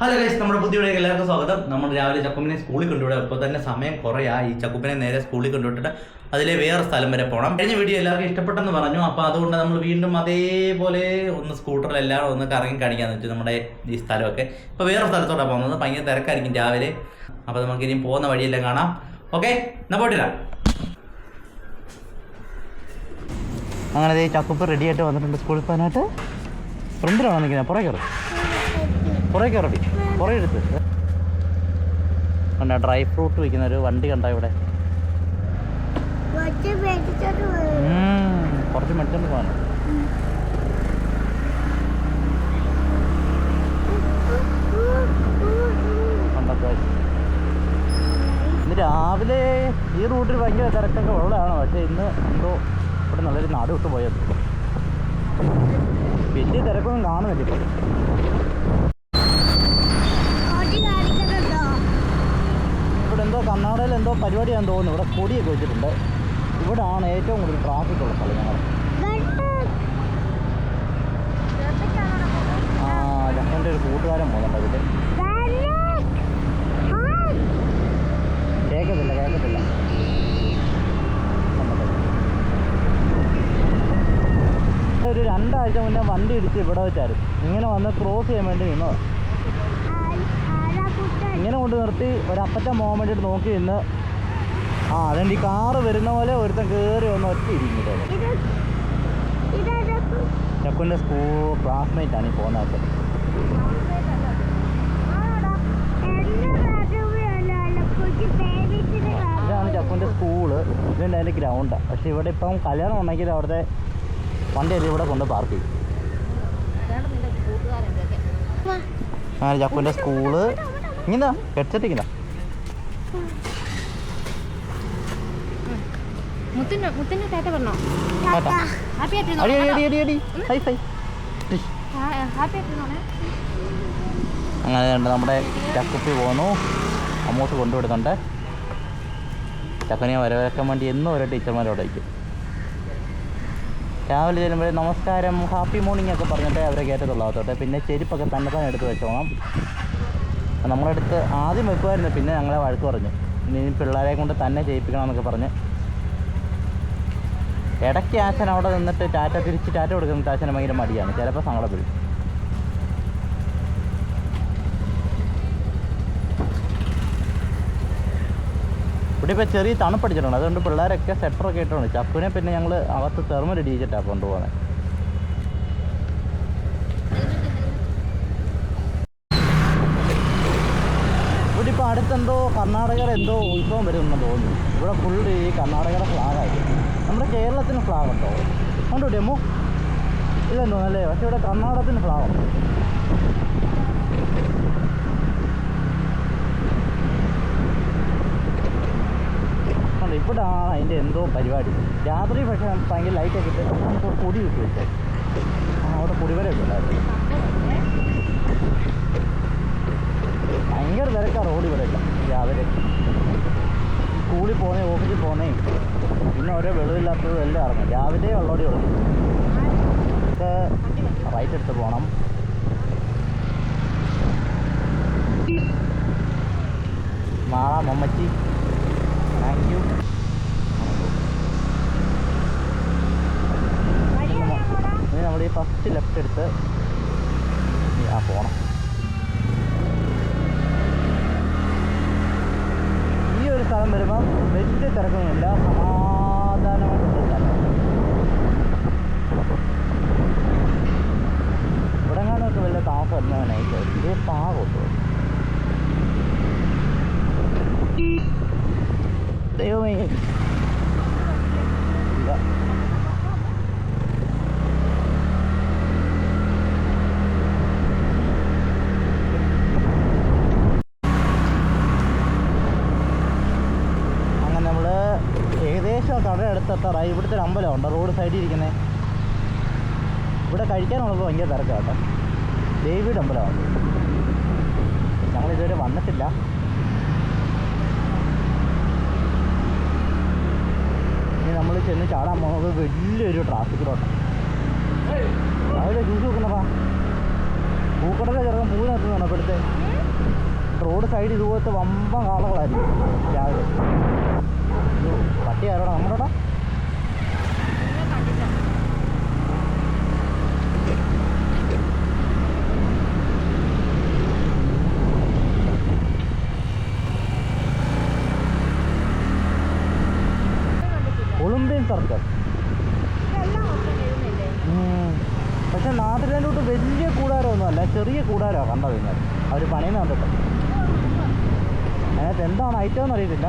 Hello guys നമ്മുടെ പുതിയ എല്ലാവർക്കും സ്വാഗതം. നമ്മൾ രാവിലെ ചക്കുമ്പിനെ സ്കൂളിൽ കൊണ്ടുവിടുക ഇപ്പോൾ തന്നെ സമയം കുറയാ ഈ ചക്കുമ്പിനെ നേരെ സ്കൂളിൽ കൊണ്ടുവിട്ടിട്ട് അതിലെ വേറെ സ്ഥലം വരെ പോകണം കഴിഞ്ഞ വീഡിയോ എല്ലാവർക്കും ഇഷ്ടപ്പെട്ടെന്ന് പറഞ്ഞു. അപ്പോൾ അതുകൊണ്ട് നമ്മൾ വീണ്ടും അതേപോലെ ഒന്ന് സ്കൂട്ടറിൽ എല്ലാവരും ഒന്ന് കറങ്ങി കാണിക്കാന്ന് വെച്ചു നമ്മുടെ ഈ സ്ഥലമൊക്കെ. ഇപ്പോൾ വേറെ സ്ഥലത്തോട്ടാണ് പോകുന്നത്. ഭയങ്കര തിരക്കായിരിക്കും രാവിലെ. അപ്പോൾ നമുക്ക് ഇനിയും പോകുന്ന വഴിയെല്ലാം കാണാം. ഓക്കെ എന്നാൽ പോയിട്ടില്ല അങ്ങനെ ചക്കുപ്പ് റെഡിയായിട്ട് വന്നിട്ടുണ്ട് സ്കൂളിൽ പോകാനായിട്ട്. ഫ്രണ്ടിലാണോ നിൽക്കുന്നത്. പുറകെ കയറും പുറകെ കയറി കുറേ എടുത്ത്. പിന്നെ ഡ്രൈ ഫ്രൂട്ട് വിൽക്കുന്ന ഒരു വണ്ടി കണ്ട ഇവിടെ? കുറച്ച് മെഡിസിൻ പോകാൻ. ഇന്ന് രാവിലെ ഈ റൂട്ടിൽ ഭയങ്കര തിരക്കൊക്കെ ഉള്ളതാണ്. പക്ഷേ ഇന്ന് എന്തോ ഇവിടെ നല്ലൊരു നാട് വിട്ട് പോയത്. വലിയ തിരക്കൊന്നും കാണുന്നില്ല ഇപ്പോൾ കുറച്ച് കാണിക്കുന്നുണ്ടോ? ഇവിടെ എന്തോ കർണാടകയിൽ എന്തോ പരിപാടിയാണെന്ന് തോന്നുന്നു. ഇവിടെ കൊടിയൊക്കെ വെച്ചിട്ടുണ്ട്. ഇവിടാണ് ഏറ്റവും കൂടുതൽ ട്രാഫിക് ഉള്ള സ്ഥലം ഞങ്ങൾ. ആ എന്റെ ഒരു കൂട്ടുകാരൻ പോകുന്നുണ്ട് അതിൽ കേൾക്കത്തില്ല കേൾക്കത്തില്ല ഒരു രണ്ടാഴ്ച മുന്നേ വണ്ടി ഇടിച്ച് ഇവിടെ വെച്ചായിരുന്നു. ഇങ്ങനെ വന്ന് ക്രോസ് ചെയ്യാൻ വേണ്ടി നിന്നതാണ് ഇങ്ങനെ കൊണ്ട് നിർത്തി ഒരപ്പറ്റ മോൻ വേണ്ടിയിട്ട് നോക്കി നിന്ന് ആ അതുകൊണ്ട് ഈ കാറ് വരുന്ന പോലെ ഒരുത്തൻ കയറി വന്ന് ഒറ്റ ഇരിക്കുന്നത് ചക്കുന്റെ സ്കൂൾ ക്ലാസ്മേറ്റ് ആണ് ഈ പോകുന്നത് ഇതാണ് ചക്കുന്റെ സ്കൂൾ ഇതിന്റെ അതിന്റെ ഗ്രൗണ്ടാണ് പക്ഷെ ഇവിടെ ഇപ്പം കല്യാണം ഉണ്ടെങ്കിൽ അവിടുത്തെ വണ്ടി എല്ലാം ഇവിടെ കൊണ്ട് പാർക്ക് ചെയ്യും. ചക്കുന്റെ സ്കൂൾ ഇങ്ങനെ ഹെഡ്സെറ്റ് ഇങ്ങനെ മുത്തിന് മുത്തിന് ടാറ്റ പറഞ്ഞോ ഹാപ്പി ഹൈ ഹാപ്പി അങ്ങനെ ഉണ്ട് നമ്മുടെ ചക്കുപ്പി പോന്നു. അങ്ങോട്ട് കൊണ്ടുവിടുന്നുണ്ട്. ചക്കനെ വരവേക്കാൻ വേണ്ടി എന്നും ഓരോ ടീച്ചർമാരോട് അയക്കും രാവിലെ ചെല്ലുമ്പോൾ നമസ്കാരം ഹാപ്പി മോർണിംഗ് ഒക്കെ പറഞ്ഞിട്ട് അവരെ കയറ്റത്തുള്ളാകത്തോട്ടെ പിന്നെ ചെരുപ്പൊക്കെ തന്നെ തന്നെ എടുത്ത് വെച്ചോണം. നമ്മളെടുത്ത് ആദ്യം വെക്കുമായിരുന്നു പിന്നെ ഞങ്ങളെ വഴക്ക് പറഞ്ഞു. ഇനി പിള്ളേരെ കൊണ്ട് തന്നെ ചെയ്യിപ്പിക്കണം എന്നൊക്കെ പറഞ്ഞ് ഇടയ്ക്ക് ആശൻ അവിടെ നിന്നിട്ട് ടാറ്റ തിരിച്ച് ടാറ്റ കൊടുക്കുന്ന ആശന് ഭയങ്കര മടിയാണ്. ചിലപ്പോൾ സങ്കടം വരും. ഇവിടെ ഇപ്പോൾ ചെറിയ തണുപ്പടിച്ചിട്ടുണ്ട്. അതുകൊണ്ട് പിള്ളേരൊക്കെ സെറ്ററൊക്കെ ഇട്ടുണ്ട് ചപ്പുനെ പിന്നെ ഞങ്ങൾ അകത്ത് തെർമൽ ഇടിയിച്ചിട്ടാണ് കൊണ്ടുപോകുന്നത് ഇവിടെ ഇപ്പോൾ അടുത്തെന്തോ കർണാടകയുടെ എന്തോ ഉത്സവം വരുമെന്ന് തോന്നുന്നു. ഇവിടെ ഫുള്ള് ഈ കർണാടകയുടെ ഫ്ലാഗായി നമ്മുടെ കേരളത്തിന് ഫ്ലാഗ് ഉണ്ടോ? ഉണ്ടോ ഡെമോ ഇല്ലെന്ന് അല്ലേ പക്ഷെ ഇവിടെ കർണാടകത്തിന് ഫ്ലാഗ് ഉണ്ട്? ഇവിടാണ് അതിന്റെ എന്തോ പരിപാടി. രാത്രി പക്ഷേ ഭയങ്കര ലൈറ്റൊക്കെ ഇട്ട് നമുക്ക് പൊടി ആ അവിടെ പൊടിവരൊക്കെ ഉണ്ടായിരുന്നു. ഭയങ്കര തിരക്കാണ് റോഡ് ഇവിടെ. ഇല്ല രാവിലെ സ്കൂളിൽ പോകുന്നേ ഓഫീസിൽ പോകുന്നേ പിന്നെ ഓരോ വെളിവില്ലാത്തതും എല്ലാം ഇറങ്ങും. രാവിലെ ഉള്ളോടി ഉള്ളു റൈറ്റ് എടുത്ത് പോകണം മാള മമ്മച്ചി. താങ്ക് യു നമ്മൾ ഈ ഫസ്റ്റ് ലെഫ്റ്റ് എടുത്ത് ആ പോണം. ഈ വരുമ്പം വലിയ തിരക്കൊന്നുമില്ല. സമാധാനമായിട്ട് പോകാം ഇവിടെ എങ്ങാനൊക്കെ വലിയ താമസം വരുന്ന നൈറ്റ് ഇത് പാകമുള്ളൂ ദൈവമേ ഇല്ല അങ്ങനെ നമ്മൾ ഏകദേശം കട അടുത്തെത്താറായി ഇവിടുത്തെ ഒരു അമ്പലമുണ്ട് റോഡ് സൈഡിൽ ഇരിക്കുന്നത് ഇവിടെ കഴിക്കാനുള്ളത് ഭയങ്കര തിരക്കാണ് കേട്ടോ. ദേവിയുടെ അമ്പലമാണ്. ഞങ്ങളിതുവരെ വന്നിട്ടില്ല. ഇനി നമ്മൾ ചെന്ന് ചാടാൻ പോകുന്നത് വലിയൊരു ട്രാഫിക് റോഡാണ് രാവിലെ ജ്യൂസ് വെക്കണപ്പാ പൂക്കടലെ ചെറുക്കൻ പൂ നിർത്തുന്നുണ്ടോ ഇപ്പോഴത്തെ റോഡ് സൈഡ് ഇതുപോലത്തെ വമ്പ കാളകളായിരുന്നു രാവിലെ. പട്ടി ആരോടാ? നമ്മളോടാ കണ്ടില്ല ഒളിമ്പ്യൻ സർക്കസ് ഇതെല്ലാം മൊത്തം എഴുന്നില്ലേ പക്ഷെ നാട്ടിലോട്ട് വലിയ കൂടാരമൊന്നും അല്ല ചെറിയ കണ്ടത് ഇന്നത് അവർ പണിയുന്ന കണ്ടിട്ട്. അതിനകത്ത് എന്താണ് ഐറ്റം എന്ന് അറിയത്തില്ല.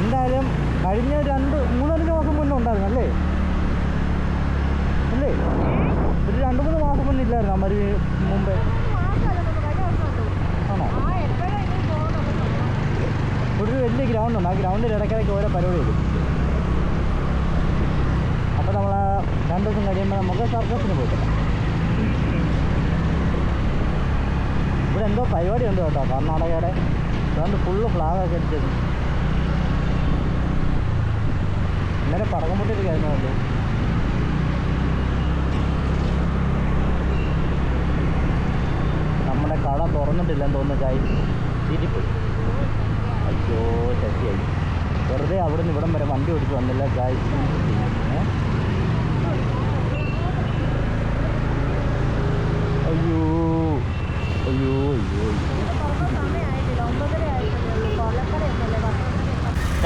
എന്തായാലും കഴിഞ്ഞ രണ്ട് മൂന്നാൽ മാസം മുന്നേ ഉണ്ടായിരുന്നു അല്ലേ? അല്ലേ? ഒരു രണ്ട് മൂന്ന് മാസം മുന്നേ ഇല്ലായിരുന്നു അമ്മ മുമ്പേ. ആണോ? ഒരു വലിയ ഗ്രൗണ്ട് ഉണ്ട്. ആ ഗ്രൗണ്ടിൽ ഇടയ്ക്കിടയ്ക്ക് ഓരോ പരിപാടി വരും. അപ്പോൾ നമ്മൾ രണ്ട് ദിവസം കഴിയുമ്പോൾ നമുക്ക് സർക്കസിന് പോയിട്ടില്ല എന്തോ പരിപാടി ഉണ്ട് കേട്ടോ കർണാടകയുടെ. അതുകൊണ്ട് ഫുള്ള് ഫ്ലാഗൊക്കെ അടിച്ചത് ഇന്നലെ പടക്കം പൊട്ടിയിരിക്കായിരുന്നല്ലോ നമ്മുടെ കട തുറന്നിട്ടില്ലെന്ന് തോന്നുന്നു ചായ. തിരിപ്പോയി അയ്യോ ശശിയായി വെറുതെ അവിടെ നിന്ന് ഇവിടം വരെ വണ്ടി ഓടിച്ച് വന്നില്ല ഗായ്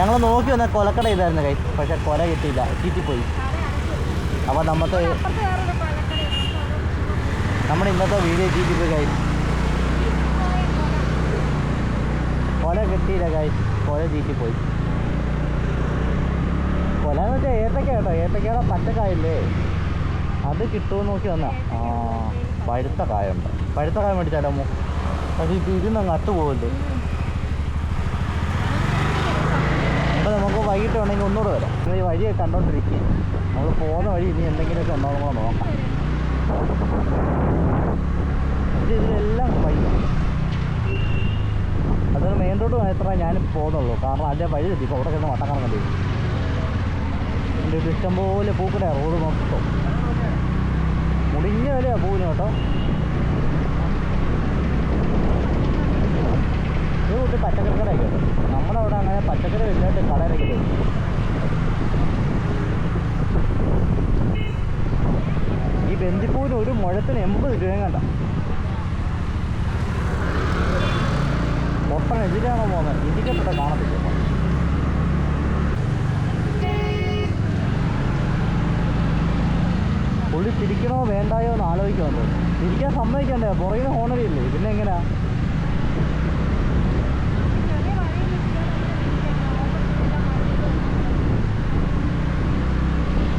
ഞങ്ങൾ നോക്കി വന്ന കൊലക്കട ഇതായിരുന്നു കൈ പക്ഷെ കൊല കിട്ടിയില്ല. ചീറ്റിപ്പോയി. അപ്പോൾ നമുക്ക് നമ്മുടെ ഇന്നത്തെ വീഡിയോ ചീറ്റിപ്പോയി കൈ കൊല കിട്ടിയില്ല കൈ കൊല ചീറ്റിപ്പോയി. കൊല എന്ന് വെച്ചാൽ ഏത്തക്ക കേട്ടോ. ഏത്തക്കയുടെ പച്ചക്കായല്ലേ? അത് കിട്ടുമോ നോക്കി വന്ന. ആ പഴുത്ത കായുണ്ട് പഴുത്ത കായ മേടിച്ചാലോ പക്ഷേ ഇത് ഇരുന്നങ്ങ് അട്ടു പോകല്ലേ അപ്പോൾ നമുക്ക് വൈകിട്ട് വേണമെങ്കിൽ ഒന്നുകൂടെ വരാം. ഈ വഴിയൊക്കെ കണ്ടോണ്ടിരിക്കുക നമ്മൾ പോകുന്ന വഴി ഇനി എന്തെങ്കിലുമൊക്കെ ഉണ്ടോ നമ്മൾ നോക്കാം. ഇത് ഇതിലെല്ലാം വഴിയാണ് അതൊരു മെയിൻ റോഡ് മാത്രമേ ഞാൻ പോകുന്നുള്ളൂ. കാരണം അതിന്റെ വഴി തെറ്റി ഇപ്പോൾ അവിടെ കിടന്ന് വട്ടക്കണം കണ്ടു എന്റെ ഒരു ഇഷ്ടംപോലെ പൂക്കട റോഡ് മൊത്തം. മുടിഞ്ഞ വിലയാണ് പൂവിന് കേട്ടോ. ഇത് കൂട്ടി പച്ചക്കറി കടയൊക്കെ നമ്മുടെ അവിടെ അങ്ങനെ പച്ചക്കറി വലിയായിട്ട് കടയിലൊക്കെ വരും ഈ ബന്ദിപ്പൂവിന് ഒരു മുഴത്തിന് എൺപത് രൂപയും കണ്ട. ഒട്ടൻ എതിരാണോ പോകുന്നത്? ഇൻഡിക്കേറ്റർ കാണത്തില്ല. പുള്ളി തിരിക്കണോ വേണ്ടായോ എന്ന് ആലോചിക്കുന്നുണ്ട്. തിരിക്കാൻ സമ്മതിക്കണ്ടേ? പുറകിന് ഹോണറിയില്ലേ പിന്നെ എങ്ങനെയാ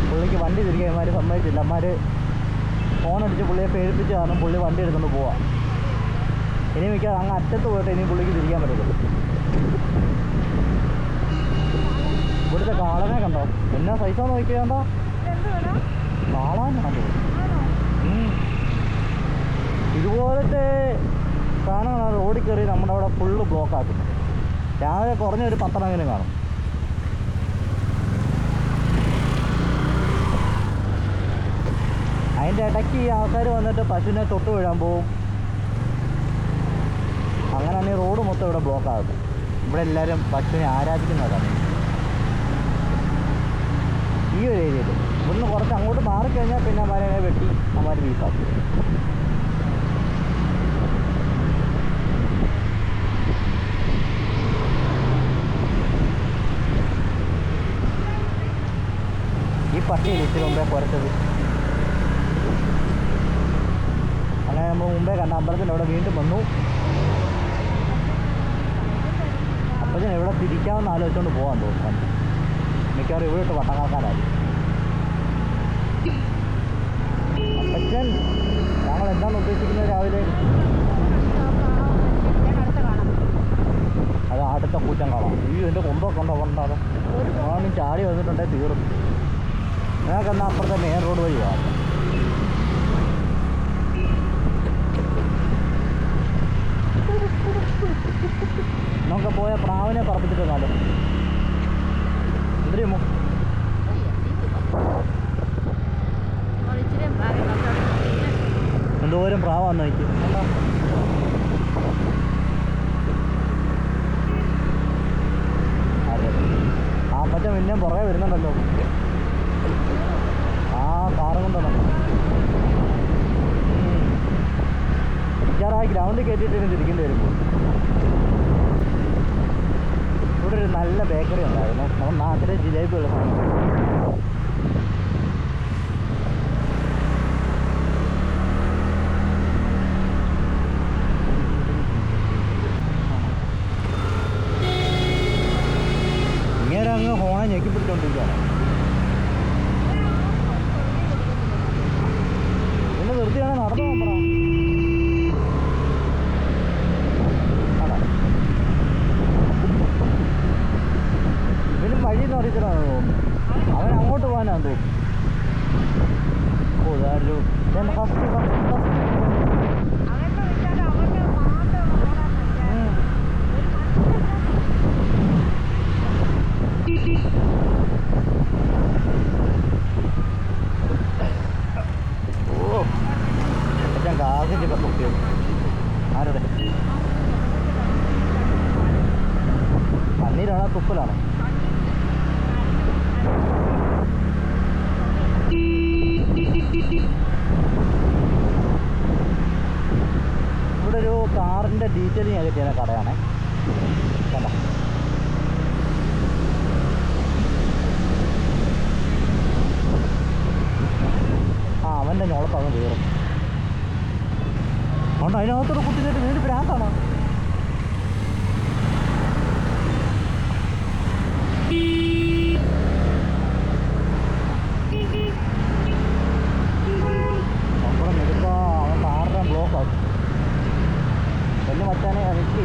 പുള്ളിക്ക് വണ്ടി തിരികെ ഇമാർ സമ്മതിച്ചില്ല. അമ്മാർ ഫോൺ അടിച്ച് പുള്ളിയെ പേടിപ്പിച്ച് കാരണം പുള്ളി വണ്ടി എടുത്തുകൊണ്ട് പോവാം. ഇനി മിക്ക അങ്ങ് അറ്റത്ത് പോയിട്ട് ഇനി പുള്ളിക്ക് തിരിക്കാൻ പറ്റത്തില്ല. ഇവിടുത്തെ കാളനെ കണ്ടോ? എന്നാ സൈസോ നോക്കിയാണ്ടോ കാളാനാണ് ഇതുപോലത്തെ സാധനങ്ങളാണ് റോഡിൽ കയറി നമ്മുടെ അവിടെ ഫുള്ള് ബ്ലോക്ക് ആക്കുന്നത്. രാവിലെ കുറഞ്ഞൊരു പത്തണമെങ്കിലും കാണും. അതിന്റെ ഇടയ്ക്ക് ഈ ആൾക്കാർ വന്നിട്ട് പശുവിനെ തൊട്ട് വീഴാൻ പോവും. അങ്ങനെ തന്നെ റോഡ് മൊത്തം ഇവിടെ ബ്ലോക്ക് ആകും. ഇവിടെ എല്ലാവരും പശുവിനെ ആരാധിക്കുന്നവരാണ് ഈ ഒരു ഏരിയയിൽ ഇവിടുന്ന് കുറച്ച് അങ്ങോട്ട് മാറിക്കഴിഞ്ഞാൽ പിന്നെ അവരെ വെട്ടി അമ്മമാർ വീട്ടാക്കും ഈ പട്ടിയിൽ ഇച്ചിരി മുമ്പേ കുറച്ചത് അങ്ങനെ നമ്മൾ മുമ്പേ കണ്ട അമ്പലത്തിന്റെ അവിടെ വീണ്ടും വന്നു. ഞാൻ എവിടെ തിരിക്കാമെന്ന് ആലോചിച്ചുകൊണ്ട് പോകാൻ തോന്നുന്നു. മിക്കവാറും ഇവിടെ ഇട്ട് വട്ടക്കാർക്കാരായിരിക്കും അപ്പച്ചൻ ഞങ്ങൾ എന്താണ് ഉദ്ദേശിക്കുന്നത് രാവിലെ? അത് അടുത്ത കൂറ്റം കാണാം. ഈ എന്റെ കൊമ്പൊക്കെ ഉണ്ടോ ഞാൻ ചാടി വന്നിട്ടുണ്ടെങ്കിൽ തീർന്നു. ഞങ്ങൾക്ക് എന്നാൽ അപ്പുറത്തെ മെയിൻ റോഡ് വഴി പോകാം നമുക്ക് പോയ പ്രാവിനെ പറപ്പിച്ചിട്ട് നാലോ എന്തോരം പ്രാവാന്ന് നോക്കി ആ പച്ച പിന്നെ പുറകെ വരുന്നുണ്ടല്ലോ. ആ കാറ് കൊണ്ടാണ് ആ ഗ്രൗണ്ടിൽ കയറ്റിയിട്ട് തിരിക്കേണ്ടി വരും. നല്ല ബേക്കറി ഉണ്ടായിരുന്നു. നമ്മുടെ നാട്ടിലെ ജിലേബി ഉള്ള സാധനം ഇങ്ങനെ അങ്ങ് ഹോണെ ഞെക്കി പിടിച്ചോണ്ടിരിക്കുകയാണ് പിന്നെ നിർത്തിയാണ് നടന്നു പോകണം ഇവനും വഴിയൊന്നും അറിയത്തില്ലാന്ന് തോന്നുന്നു അവൻ അങ്ങോട്ട് പോകാനാന്ന് തോന്നുന്നു ഓ ഇതാരോ ഫസ്റ്റ് കാറിന്റെ ഞാൻ കിട്ടിയ കടയാണേ. കണ്ട? ആ അവന്റെ അവൻ കയറും. അതുകൊണ്ട് അതിനകത്തോട് കുത്തിയിട്ട് വീട് ഭ്രാന്താണോ നമ്മുടെ മെടുക്ക അവൻ കാറിന്റെ ബ്ലോക്ക് ആക്കും എന്നെ മച്ചാനെ എനിക്ക്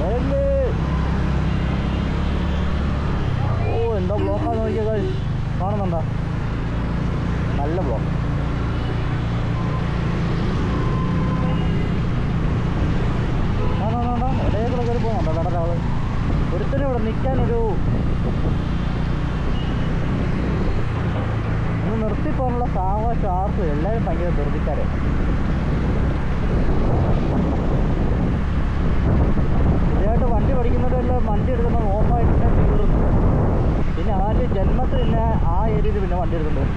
വരല്ലേ ഓ എന്താ ബ്ലോക്കാന്ന് നോക്കിയാൽ കാണുന്നുണ്ടോ നല്ല ബ്ലോക്ക് ഇടയിൽ കൂടെ കയറി പോകുന്നുണ്ടോ കടല ആൾ ഒരുത്തനും ഇവിടെ നിൽക്കാനൊരു നിർത്തിപ്പോകാനുള്ള സാവകാശം ആർക്കും എല്ലാവരും ഭയങ്കര ധൃതിക്കാരെ. ഇതായിട്ട് വണ്ടി പഠിക്കുന്നവരെല്ലാം വണ്ടി എടുക്കുന്ന ഓഫായിട്ട് തീർന്നു. പിന്നെ ആദ്യം ജന്മത്തിൽ തന്നെ ആ ഏരിയയിൽ പിന്നെ വണ്ടി എടുക്കുന്നത്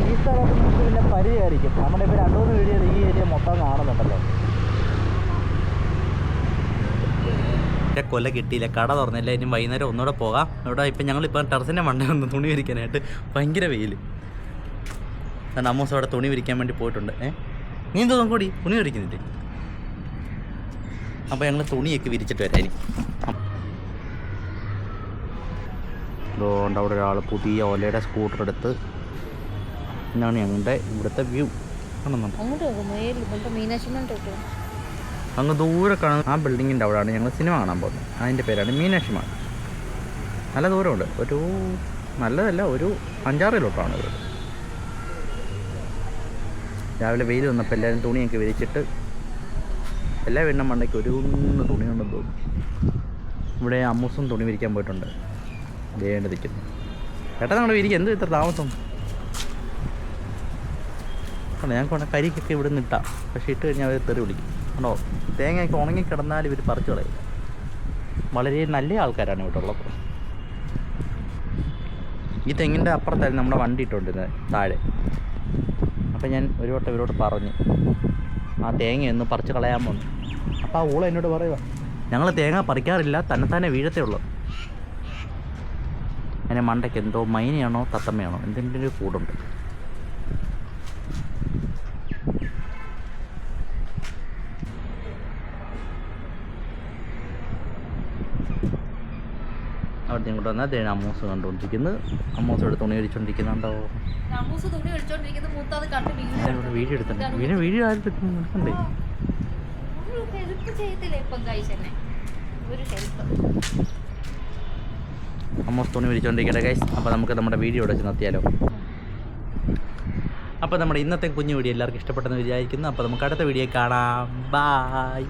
ഈ സ്ഥലത്ത് നമുക്ക് പിന്നെ പരിചയമായിരിക്കും നമ്മുടെ ഇപ്പോൾ രണ്ടു മൂന്ന് വീഡിയോയിൽ ഈ ഏരിയ മൊത്തം കാണുന്നുണ്ടല്ലോ കൊല കിട്ടിയില്ല. കട തുറന്നില്ല. ഇനി വൈകുന്നേരം ഒന്നുകൂടെ പോകാം. ഇവിടെ ഇപ്പം ഞങ്ങളിപ്പോൾ ടെറസിന്റെ മണ്ണ ഒന്ന് തുണി വിരിക്കാനായിട്ട് ഭയങ്കര വെയിൽ അമ്മൂസ് അവിടെ തുണി വിരിക്കാൻ വേണ്ടി പോയിട്ടുണ്ട്. ഏ? നീ എന്തോ കൂടി തുണി വിരിക്കുന്നില്ലേ? അപ്പോൾ ഞങ്ങൾ തുണിയൊക്കെ വിരിച്ചിട്ട് വരാം ഇനി. അതുകൊണ്ട് അവിടെ ഒരാൾ പുതിയ ഓലയുടെ സ്കൂട്ടർ എടുത്ത് എന്നാണ് ഞങ്ങളുടെ ഇവിടുത്തെ വ്യൂ കാണുന്നുണ്ട് അങ്ങ് ദൂരെ കാണുന്ന ആ ബിൽഡിങ്ങിന്റെ അവിടെയാണ് ഞങ്ങൾ സിനിമ കാണാൻ പോകുന്നത്. അതിന്റെ പേരാണ് മീനാക്ഷി മാൾ. നല്ല ദൂരമുണ്ട്. ഒരു നല്ലതല്ല ഒരു അഞ്ചാറ് അഞ്ചാറിലോട്ടാണ് ഇത്. രാവിലെ വെയിൽ വന്നപ്പോൾ എല്ലാവരും തുണിയൊക്കെ വിരിച്ചിട്ട് എല്ലാ വീടിനും മണ്ടയ്ക്ക് ഒരു തുണി തുണിയുണ്ടെന്ന് തോന്നുന്നു ഇവിടെ അമ്മൂസും തുണി വിരിക്കാൻ പോയിട്ടുണ്ട്. വേണ്ടി നിൽക്കുന്നു. ചേട്ടാ നമ്മുടെ വിരിക്കുക എന്ത് ഇത്ര താമസം? ഞാൻ കൊണ്ട കരിക്കൊക്കെ ഇവിടെ നിന്ന് ഇട്ടാം. പക്ഷേ ഇട്ട് കഴിഞ്ഞാൽ അവർ തെറി വിളിക്കും. കണ്ടോ? തേങ്ങയൊക്കെ ഉണങ്ങി കിടന്നാൽ ഇവർ പറിച്ചു കളയില്ല വളരെ നല്ല ആൾക്കാരാണ് ഇവിടെ ഉള്ളത്. ഈ തെങ്ങിന്റെ അപ്പുറത്തായിരുന്നു നമ്മുടെ വണ്ടി ഇട്ടുകൊണ്ടിരുന്നത് താഴെ. അപ്പം ഞാൻ ഒരു വട്ടം ഇവരോട് പറഞ്ഞു ആ തേങ്ങ ഒന്ന് പറിച്ച് കളയാൻ പോകുന്നു അപ്പോൾ ആ ഊള എന്നോട് പറയുക ഞങ്ങൾ തേങ്ങ പറിക്കാറില്ല തന്നെത്താനെ വീഴത്തേ ഉള്ളൂ. അങ്ങനെ മണ്ടയ്ക്ക് എന്തോ മൈനയാണോ തത്തമ്മയാണോ ഒരു കൂടുണ്ട്. ഇങ്ങോട്ട് വന്നാൽ ദേ അമ്മൂസ് കണ്ടുകൊണ്ടിരിക്കുന്നത് അമ്മൂസോട് തുണി അടിച്ചോണ്ടിരിക്കുന്നുണ്ടോ കണ്ട് വീഡിയോ എടുത്തിട്ടുണ്ട്. വീഡിയോ വീഡിയോ ആരും എടുക്കണ്ടേ അമ്മൂസ് തുണി വിരിച്ചോണ്ടിരിക്കട്ടെ ഗൈസ്. അപ്പോൾ നമുക്ക് നമ്മുടെ വീഡിയോ ഇവിടെ നിർത്തിയാലോ? അപ്പോൾ നമ്മുടെ ഇന്നത്തെ കുഞ്ഞു വീഡിയോ എല്ലാവർക്കും ഇഷ്ടപ്പെട്ടെന്ന് വിചാരിക്കുന്നു. അപ്പോൾ നമുക്ക് അടുത്ത വീഡിയോ കാണാം. ബായ്